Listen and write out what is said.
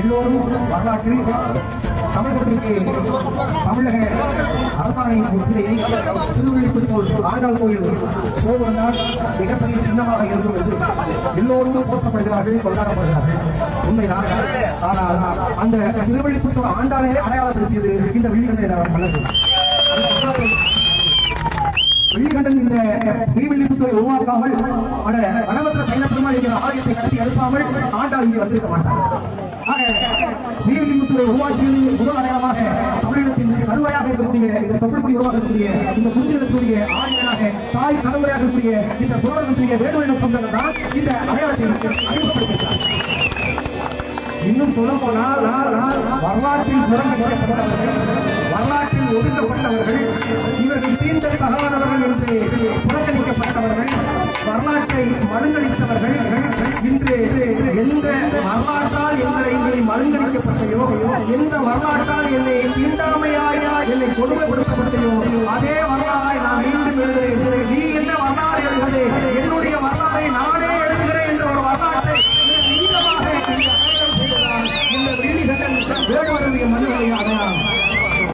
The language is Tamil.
எல்லோரும் வரலாற்றில் தமிழகத்திற்கு தமிழக அரசாணையின் முத்திரையை திருவிழிப்புத்தூர் ஆண்டாள் கோயில் போவதால் மிகப்பெரிய சின்னமாக இருக்கும் என்று எல்லோரும் போற்றப்படுகிறார்கள் கொண்டாடப்படுகிறார்கள். உண்மைதான். ஆனால் அந்த திருவிழிப்புத்தூர் ஆண்டாளே அடையாளப்படுத்தியது இந்த விழிகண்டை நல்லது வெள்ளிக்கண்டன் இந்த திருவெள்ளிப்புத்துறை உருவாக்காமல் அட வனவத்திர சைன பெருமாள் என்கிற ஆலயத்தை கட்டி எழுப்பாமல் ஆண்டாள் இங்கே வந்திருக்க மாட்டார். ஆக உருவாக்கியது முதல் அடையாளமாக தமிழகத்தின் கருவையாக இருக்கக்கூடிய இந்த தொழில்படி உருவாக்கக்கூடிய இந்த புரிஞ்சிடக்கூடிய ஆரியனாக தாய் தலைமுறையாக இருக்கக்கூடிய இந்த சோழர்களுடைய வேண்டுமென சொந்தங்கள் தான் இந்த அடையாளத்தை அறிமுகப்படுத்தியிருக்கிறார் இன்னும் சொல்ல போனால் வரலாற்றில் வரலாற்றில் ஒதுக்கப்பட்டவர்கள் இவர்கள் தீண்டல் பகவானவர்கள் என்று புறக்கணிக்கப்பட்டவர்கள் வரலாற்றை மருந்தளித்தவர்கள் இன்று எந்த என்ற எங்களை மருங்கடிக்கப்பட்ட யோகையோ எந்த வரலாற்றால் என்னை தீண்டாமையாய் என்னை கொடுமைப்படுத்தப்பட்ட யோகையோ அதே வரலாறாய் நான் மீண்டும் எழுதுகிறேன். நீ என்ன வரலாறு எழுதுகிறேன் என்னுடைய வரலாறை நானே எழுதுகிறேன் என்ற ஒரு வரலாற்றை இந்த வேடுவருடைய மனுகளை அடையாளம்